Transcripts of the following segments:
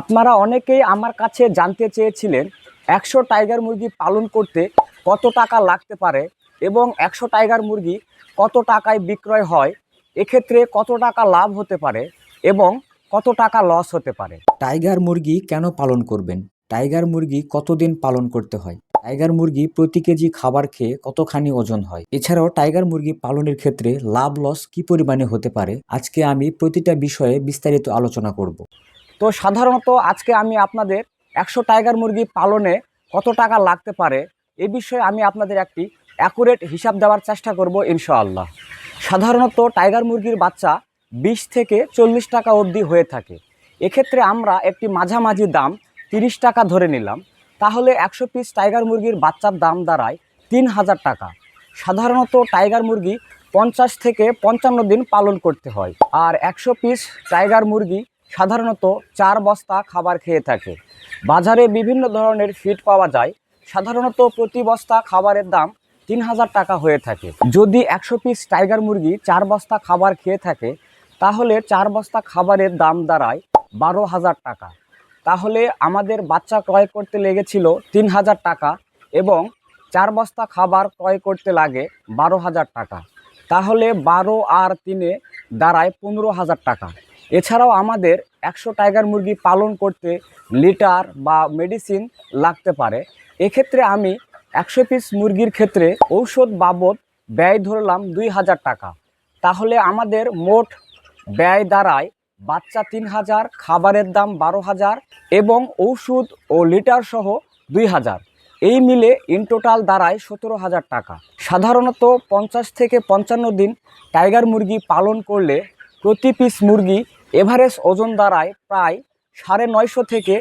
আপনারা অনেকেই আমার কাছে জানতে চেয়েছিলেন, একশো টাইগার মুরগি পালন করতে কত টাকা লাগতে পারে এবং একশো টাইগার মুরগি কত টাকায় বিক্রয় হয়, এক্ষেত্রে কত টাকা লাভ হতে পারে এবং কত টাকা লস হতে পারে। টাইগার মুরগি কেন পালন করবেন? টাইগার মুরগি কতদিন পালন করতে হয়? টাইগার মুরগি প্রতি কেজি খাবার খেয়ে কতখানি ওজন হয়? এছাড়াও টাইগার মুরগি পালনের ক্ষেত্রে লাভ লস কি পরিমাণে হতে পারে? আজকে আমি প্রতিটা বিষয়ে বিস্তারিত আলোচনা করব। তো সাধারণত আজকে আমি আপনাদের একশো টাইগার মুরগি পালনে কত টাকা লাগতে পারে এ বিষয়ে আমি আপনাদের একটি অ্যাকুরেট হিসাব দেওয়ার চেষ্টা করব ইনশাআল্লাহ। সাধারণত টাইগার মুরগির বাচ্চা বিশ থেকে চল্লিশ টাকা অবধি হয়ে থাকে। এক্ষেত্রে আমরা একটি মাঝামাঝি দাম তিরিশ টাকা ধরে নিলাম। তাহলে একশো পিস টাইগার মুরগির বাচ্চার দাম দাঁড়ায় তিন হাজার টাকা। সাধারণত টাইগার মুরগি পঞ্চাশ থেকে পঞ্চান্ন দিন পালন করতে হয়। আর একশো পিস টাইগার মুরগি সাধারণত চার বস্তা খাবার খেয়ে থাকে। বাজারে বিভিন্ন ধরনের ফিড পাওয়া যায়। সাধারণত প্রতি বস্তা খাবারের দাম তিন হাজার টাকা হয়ে থাকে। যদি একশো পিস টাইগার মুরগি চার বস্তা খাবার খেয়ে থাকে, তাহলে চার বস্তা খাবারের দাম দাঁড়ায় বারো হাজার টাকা। তাহলে আমাদের বাচ্চা ক্রয় করতে লেগেছিল তিন হাজার টাকা এবং চার বস্তা খাবার ক্রয় করতে লাগে বারো হাজার টাকা। তাহলে বারো আর তিনে দাঁড়ায় পনেরো হাজার টাকা। এছাড়াও আমাদের একশো টাইগার মুরগি পালন করতে লিটার বা মেডিসিন লাগতে পারে। এক্ষেত্রে আমি একশো পিস মুরগির ক্ষেত্রে ঔষধ বাবদ ব্যয় ধরলাম দুই হাজার টাকা। তাহলে আমাদের মোট ব্যয় দাঁড়ায় বাচ্চা তিন হাজার, খাবারের দাম বারো হাজার এবং ওষুধ ও লিটার সহ দুই হাজার। এই মিলে ইন টোটাল দাঁড়ায় সতেরো হাজার টাকা। সাধারণত পঞ্চাশ থেকে পঞ্চান্ন দিন টাইগার মুরগি পালন করলে প্রতি পিস মুরগি এভারেজ ওজন দাঁড়ায় প্রায় সাড়ে নয়শো থেকে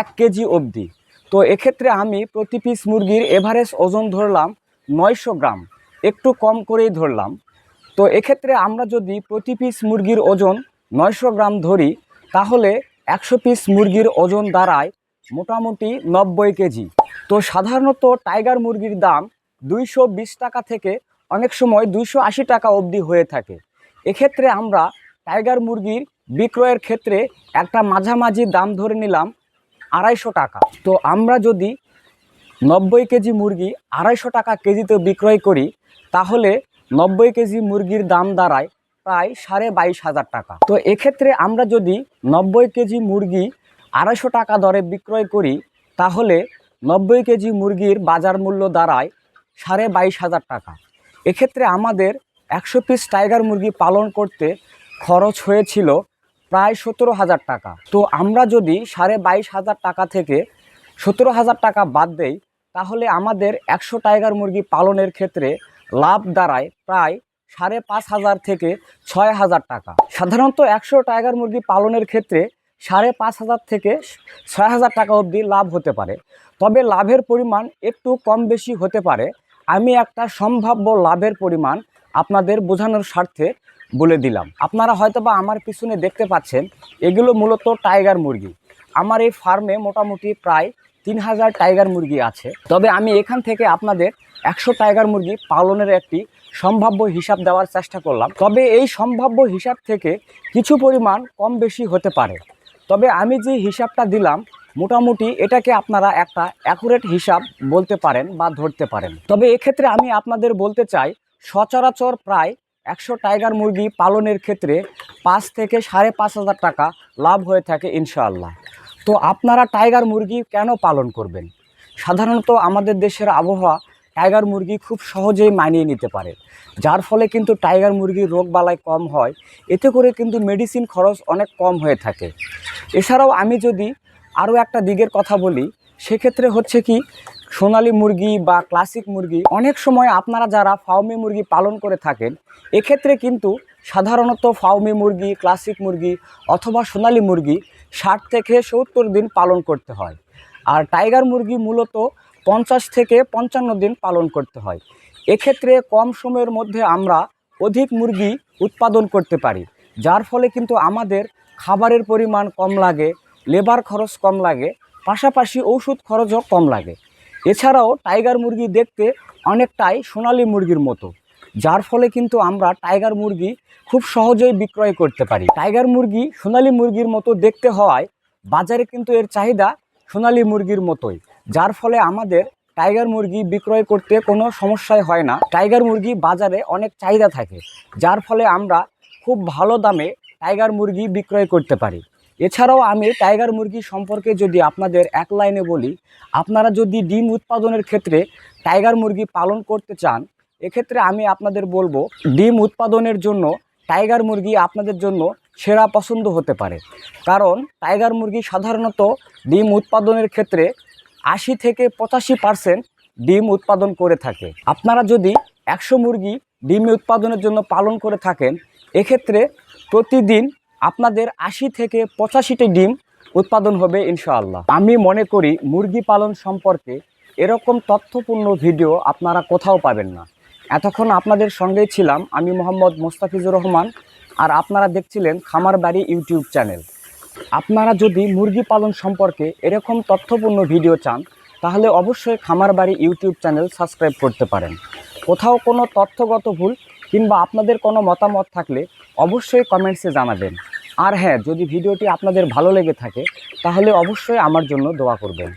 এক কেজি অবধি। তো এক্ষেত্রে আমি প্রতি পিস মুরগির এভারেজ ওজন ধরলাম নয়শো গ্রাম, একটু কম করেই ধরলাম। তো এক্ষেত্রে আমরা যদি প্রতি পিস মুরগির ওজন নয়শো গ্রাম ধরি, তাহলে একশো পিস মুরগির ওজন দাঁড়ায় মোটামুটি নব্বই কেজি। তো সাধারণত টাইগার মুরগির দাম দুইশো বিশ টাকা থেকে অনেক সময় দুইশো আশি টাকা অবধি হয়ে থাকে। এক্ষেত্রে আমরা টাইগার মুরগির বিক্রয়ের ক্ষেত্রে একটা মাঝামাঝি দাম ধরে নিলাম আড়াইশো টাকা। তো আমরা যদি নব্বই কেজি মুরগি আড়াইশো টাকা কেজিতে বিক্রয় করি, তাহলে নব্বই কেজি মুরগির দাম দাঁড়ায় প্রায় সাড়ে বাইশ হাজার টাকা। তো এক্ষেত্রে আমরা যদি নব্বই কেজি মুরগি আড়াইশো টাকা দরে বিক্রয় করি, তাহলে নব্বই কেজি মুরগির বাজার মূল্য দাঁড়ায় সাড়ে বাইশ হাজার টাকা। এক্ষেত্রে আমাদের একশো পিস টাইগার মুরগি পালন করতে খরচ হয়েছিল প্রায় সতেরো হাজার টাকা। তো আমরা যদি সাড়ে বাইশ হাজার টাকা থেকে সতেরো হাজার টাকা বাদ দেই, তাহলে আমাদের একশো টাইগার মুরগি পালনের ক্ষেত্রে লাভ দাঁড়ায় প্রায় সাড়ে পাঁচ হাজার থেকে ছয় হাজার টাকা। সাধারণত একশো টাইগার মুরগি পালনের ক্ষেত্রে সাড়ে পাঁচ হাজার থেকে ছয় হাজার টাকা অবধি লাভ হতে পারে। তবে লাভের পরিমাণ একটু কম বেশি হতে পারে। আমি একটা সম্ভাব্য লাভের পরিমাণ আপনাদের বোঝানোর স্বার্থে বলে দিলাম। আপনারা হয়তো বা আমার পিছনে দেখতে পাচ্ছেন, এগুলো মূলত টাইগার মুরগি। আমার এই ফার্মে মোটামুটি প্রায় তিন হাজার টাইগার মুরগি আছে। তবে আমি এখান থেকে আপনাদের একশো টাইগার মুরগি পালনের একটি সম্ভাব্য হিসাব দেওয়ার চেষ্টা করলাম। তবে এই সম্ভাব্য হিসাব থেকে কিছু পরিমাণ কম বেশি হতে পারে। তবে আমি যে হিসাবটা দিলাম, মোটামুটি এটাকে আপনারা একটা অ্যাকুরেট হিসাব বলতে পারেন বা ধরতে পারেন। তবে এক্ষেত্রে আমি আপনাদের বলতে চাই, সচরাচর প্রায় একশো টাইগার মুরগি পালনের ক্ষেত্রে পাঁচ থেকে সাড়ে পাঁচ হাজার টাকা লাভ হয়ে থাকে ইনশাআল্লাহ। তো আপনারা টাইগার মুরগি কেন পালন করবেন? সাধারণত আমাদের দেশের আবহাওয়া টাইগার মুরগি খুব সহজেই মানিয়ে নিতে পারে, যার ফলে কিন্তু টাইগার মুরগির রোগ বালাই কম হয়, এতে করে কিন্তু মেডিসিন খরচ অনেক কম হয়ে থাকে। এছাড়াও আমি যদি আরও একটা দিকের কথা বলি, সেক্ষেত্রে হচ্ছে কি সোনালী মুরগি বা ক্লাসিক মুরগি, অনেক সময় আপনারা যারা ফাউমি মুরগি পালন করে থাকেন, এক্ষেত্রে কিন্তু সাধারণত ফাউমি মুরগি, ক্লাসিক মুরগি অথবা সোনালী মুরগি ষাট থেকে সত্তর দিন পালন করতে হয়। আর টাইগার মুরগি মূলত পঞ্চাশ থেকে পঞ্চান্ন দিন পালন করতে হয়। এক্ষেত্রে কম সময়ের মধ্যে আমরা অধিক মুরগি উৎপাদন করতে পারি, যার ফলে কিন্তু আমাদের খাবারের পরিমাণ কম লাগে, লেবার খরচ কম লাগে, পাশাপাশি ওষুধ খরচও কম লাগে। এছাড়াও টাইগার মুরগি দেখতে অনেকটাই সোনালী মুরগির মতো, যার ফলে কিন্তু আমরা টাইগার মুরগি খুব সহজেই বিক্রয় করতে পারি। টাইগার মুরগি সোনালী মুরগির মতো দেখতে হওয়ায় বাজারে কিন্তু এর চাহিদা সোনালী মুরগির মতোই, যার ফলে আমাদের টাইগার মুরগি বিক্রয় করতে কোনো সমস্যাই হয় না। টাইগার মুরগি বাজারে অনেক চাহিদা থাকে, যার ফলে আমরা খুব ভালো দামে টাইগার মুরগি বিক্রয় করতে পারি। এছাড়াও আমি টাইগার মুরগি সম্পর্কে যদি আপনাদের এক লাইনে বলি, আপনারা যদি ডিম উৎপাদনের ক্ষেত্রে টাইগার মুরগি পালন করতে চান, এক্ষেত্রে আমি আপনাদের বলব ডিম উৎপাদনের জন্য টাইগার মুরগি আপনাদের জন্য সেরা পছন্দ হতে পারে। কারণ টাইগার মুরগি সাধারণত ডিম উৎপাদনের ক্ষেত্রে আশি থেকে পঁচাশি পার্সেন্ট ডিম উৎপাদন করে থাকে। আপনারা যদি একশো মুরগি ডিম উৎপাদনের জন্য পালন করে থাকেন, এক্ষেত্রে প্রতিদিন আপনাদের আশি থেকে পঁচাশিটি ডিম উৎপাদন হবে, ইনশাআল্লাহ। আমি মনে করি মুরগি পালন সম্পর্কে এরকম তথ্যপূর্ণ ভিডিও আপনারা কোথাও পাবেন না। এতক্ষণ আপনাদের সঙ্গেই ছিলাম আমি মোহাম্মদ মোস্তাফিজুর রহমান, আর আপনারা দেখছিলেন খামার বাড়ি ইউটিউব চ্যানেল। আপনারা যদি মুরগি পালন সম্পর্কে এরকম তথ্যপূর্ণ ভিডিও চান, তাহলে অবশ্যই খামার বাড়ি ইউটিউব চ্যানেল সাবস্ক্রাইব করতে পারেন। কোথাও কোনো তথ্যগত ভুল কিংবা আপনাদের কোনো মতামত থাকলে অবশ্যই কমেন্টসে জানাবেন। আর হ্যাঁ যদি ভিডিওটি আপনাদের ভালো লেগে থাকে, তাহলে অবশ্যই আমার জন্য দোয়া করবেন।